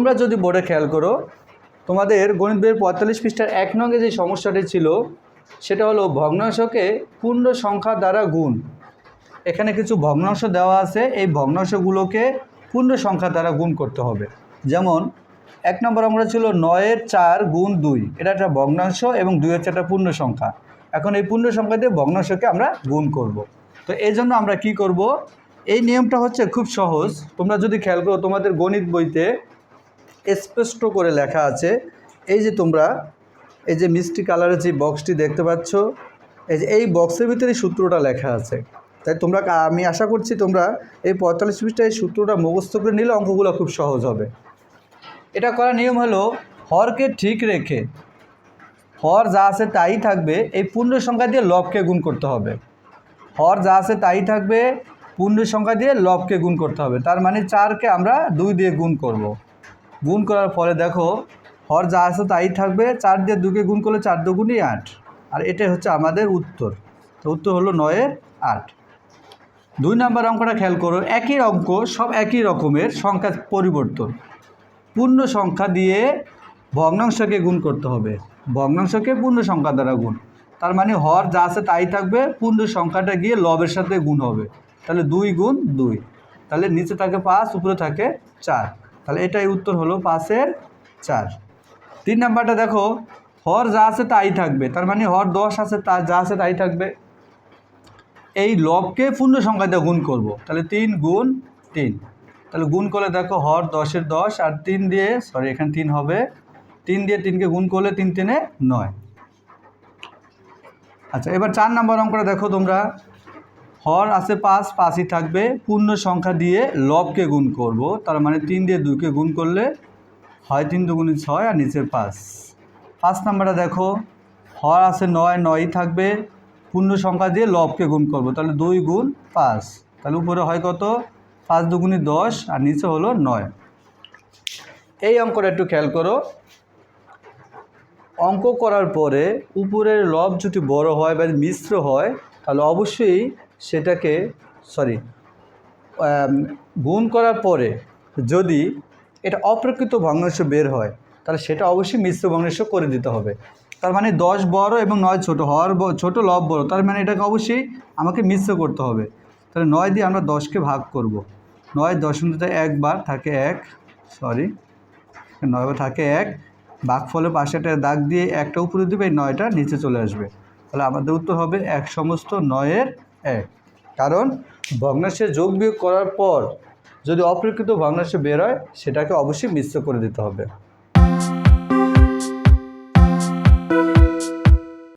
তোমরা যদি বোর্ডে খেয়াল করো, তোমাদের গণিত বইয়ের পঁয়তাল্লিশ পৃষ্ঠার এক নঙ্গে যে সমস্যাটি ছিল, সেটা হলো ভগ্নাংশকে পূর্ণ সংখ্যা দ্বারা গুণ। এখানে কিছু ভগ্নাংশ দেওয়া আছে, এই ভগ্নাংশগুলোকে পূর্ণ সংখ্যা দ্বারা গুণ করতে হবে। যেমন, এক নম্বর আমরা ছিল নয়ের চার গুণ দুই, এটা একটা ভগ্নাংশ এবং দুই হচ্ছে একটা পূর্ণ সংখ্যা। এখন এই পূর্ণ সংখ্যা দিয়ে ভগ্নাংশকে আমরা গুণ করব। তো এই জন্য আমরা কি করব? এই নিয়মটা হচ্ছে খুব সহজ। তোমরা যদি খেয়াল করো, তোমাদের গণিত বইতে স্পষ্ট করে লেখা আছে। এই যে তোমরা, এই যে মিষ্টি কালারের যে বক্সটি দেখতে পাচ্ছ, এই যে এই বক্সের ভিতরে সূত্রটা লেখা আছে। তাই তোমরা, আমি আশা করছি তোমরা এই পঁয়তাল্লিশ পৃষ্ঠায় সূত্রটা মুখস্থ করে নিলে অঙ্কগুলো খুব সহজ হবে। এটা করার নিয়ম হলো, হরকে ঠিক রেখে, হর যা আছে তাই থাকবে, এই পূর্ণ সংখ্যা দিয়ে লবকে গুণ করতে হবে। হর যা আছে তাই থাকবে, পূর্ণ সংখ্যা দিয়ে লবকে গুণ করতে হবে। তার মানে চারকে আমরা দুই দিয়ে গুণ করব। গুণ করার ফলে দেখো, হর যা আছে তাই থাকবে, চার দিয়ে দুকে গুণ করলে চার দুগুণই আট। আর এটাই হচ্ছে আমাদের উত্তর। তো উত্তর হলো নয়ের আট। দুই নম্বর অঙ্কটা খেয়াল করো, একই অঙ্ক, সব একই রকমের সংখ্যা পরিবর্তন। পূর্ণ সংখ্যা দিয়ে ভগ্নাংশকে গুণ করতে হবে। ভগ্নাংশকে পূর্ণ সংখ্যা দ্বারা গুণ। তার মানে হর যা আছে তাই থাকবে, পূর্ণ সংখ্যাটা গিয়ে লবের সাথে গুণ হবে। তাহলে দুই গুণ দুই। তাহলে নিচে থাকে পাঁচ, উপরে থাকে চার। তাহলে এটাই উত্তর হলো পাঁচের চার। তিন নাম্বারটা দেখো, হর যা আছে তাই থাকবে। তার মানে হর দশ আছে, তা যা আছে তাই থাকবে। এই লবকে পূর্ণ সংখ্যা দিয়ে গুণ করব। তাহলে তিন গুণ তিন। তাহলে গুণ করলে দেখো হর দশের দশ আর তিন দিয়ে সরি এখানে তিন হবে। তিন দিয়ে তিনকে গুণ করলে তিন তিনে নয়। আচ্ছা এবার চার নম্বর অঙ্কটা দেখো তোমরা। হর আছে পাঁচ, পাঁচই থাকবে। পূর্ণ সংখ্যা দিয়ে লবকে গুণ করব। তার মানে তিন দিয়ে দুইকে গুণ করলে হয় তিন দুগুণে ছয় আর নিচে পাঁচ। পাঁচ নাম্বারটা দেখো, হর আছে নয়, নয়ই থাকবে। পূর্ণ সংখ্যা দিয়ে লবকে গুণ করব। তাহলে দুই গুণ পাঁচ। তাহলে উপরে হয় কত? পাঁচ দুগুণে দশ আর নিচে হলো নয়। এই অঙ্কটা একটু খেয়াল করো। অঙ্ক করার পরে উপরের লব যদি বড় হয় বা মিশ্র হয়, তাহলে অবশ্যই সেটাকে সরি গুণ করার পরে যদি এটা অপ্রকৃত ভগ্নাংশ বের হয়, তাহলে সেটা অবশ্যই মিশ্র ভগ্নাংশ করে দিতে হবে। তার মানে দশ বড় এবং নয় ছোট হওয়ার ছোট, লব বড়, তার মানে এটাকে অবশ্যই আমাকে মিশ্র করতে হবে। তাহলে নয় দিয়ে আমরা দশকে ভাগ করব। নয় দশমিক একবার থাকে এক সরি নয়বার থাকে এক বাঘ ফলে পাশে একটা দাগ দিয়ে একটা উপরে দেবে নয়টা নিচে চলে আসবে। তাহলে আমাদের উত্তর হবে এক সমস্ত নয়ের এক। কারণ ভগ্নাশে যোগ বিয়োগ করার পর যদি অপ্রকৃত ভগ্নাশে বের হয়, সেটাকে অবশ্যই মিশ্র করে দিতে হবে।